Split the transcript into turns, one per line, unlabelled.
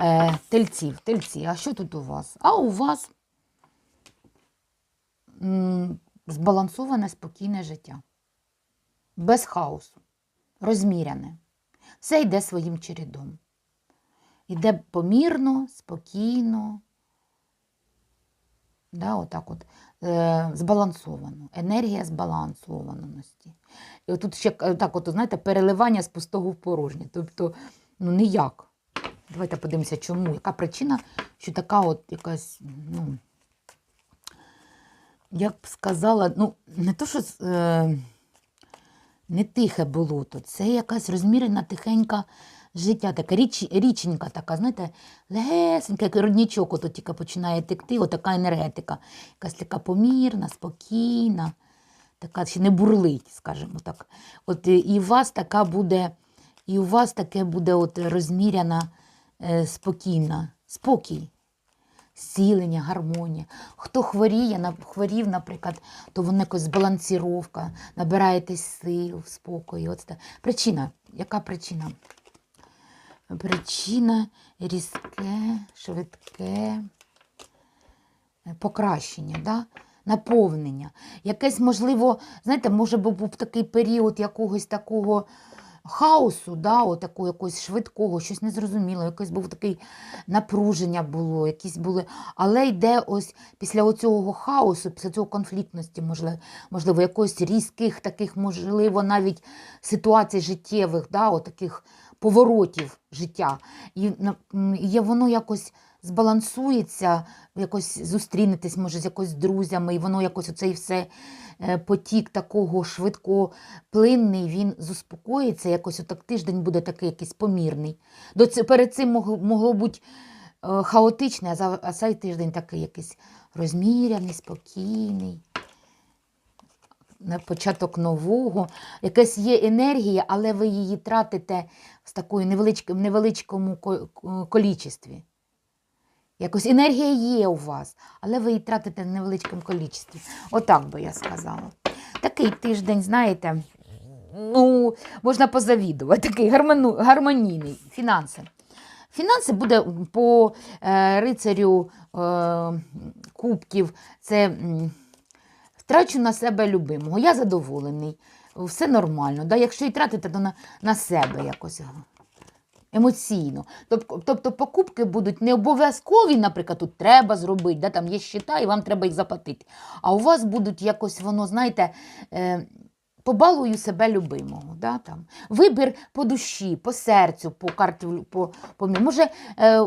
Е, тельців, тельці. А що тут у вас? А у вас м, збалансоване, спокійне життя. Без хаосу, розміряне. Все йде своїм чередом. Йде помірно, спокійно. Да, отак от, е, збалансовано. Енергія збалансованості. І отут ще е, так, от, знаєте, переливання з пустого в порожнє. Тобто, ну ніяк. Давайте подивимося, чому. Яка причина, що така от якась, ну, як б сказала, ну, не то, що е, не тихе болото, це якась розмірена тихенька життя, така річ, річенька така, знаєте, легесенька, як роднічок, ото тільки починає текти, отака енергетика, якась така помірна, спокійна, така ще не бурлить, скажімо так. От і- і у вас така буде, і у вас таке буде от розміряна, е, спокійна, спокій зцілення, гармонія. Хто хворіє, хворів, наприклад, то воно якось збалансіровка, набираєтесь сил, спокою. От це. Причина. Яка причина? Причина різке, швидке е, покращення, да? наповнення. Якесь, можливо, знаєте, може був такий період якогось такого хаосу, да, от якогось швидкого, щось незрозуміло, якось був такий напруження було, якісь були. Але йде ось після оцього хаосу, після цього конфліктності, можливо, можливо, якогось різких таких, можливо, навіть ситуацій життєвих, да, от таких поворотів життя. І є воно якось збалансується, якось зустрінетесь, може, з якось друзями, і воно якось оцей все е, потік такого швидкоплинний, він заспокоїться, якось отак тиждень буде такий якийсь помірний. До ці- перед цим могло, могло бути е, хаотичне, а, цей тиждень такий якийсь розміряний, спокійний. На початок нового, якась є енергія, але ви її тратите в такої невеличкому, невеличкому ко- ко- колічестві. Якось енергія є у вас, але ви її тратите в невеличкому колічестві. Отак би я сказала. Такий тиждень, знаєте, ну, можна позавідувати, такий гармонійний. Фінанси. Фінанси буде по е, рицарю е, кубків. Це втрачу на себе любимого. Я задоволений, все нормально. Да? Якщо і тратите, то на, на себе якось емоційно. Тобто, покупки будуть не обов'язкові, наприклад, тут треба зробити, да? там є щита, і вам треба їх заплатити. А у вас будуть якось воно, знаєте, е, побалую себе любимого. Да? Там. Вибір по душі, по серцю, по карті, по, по, може, е,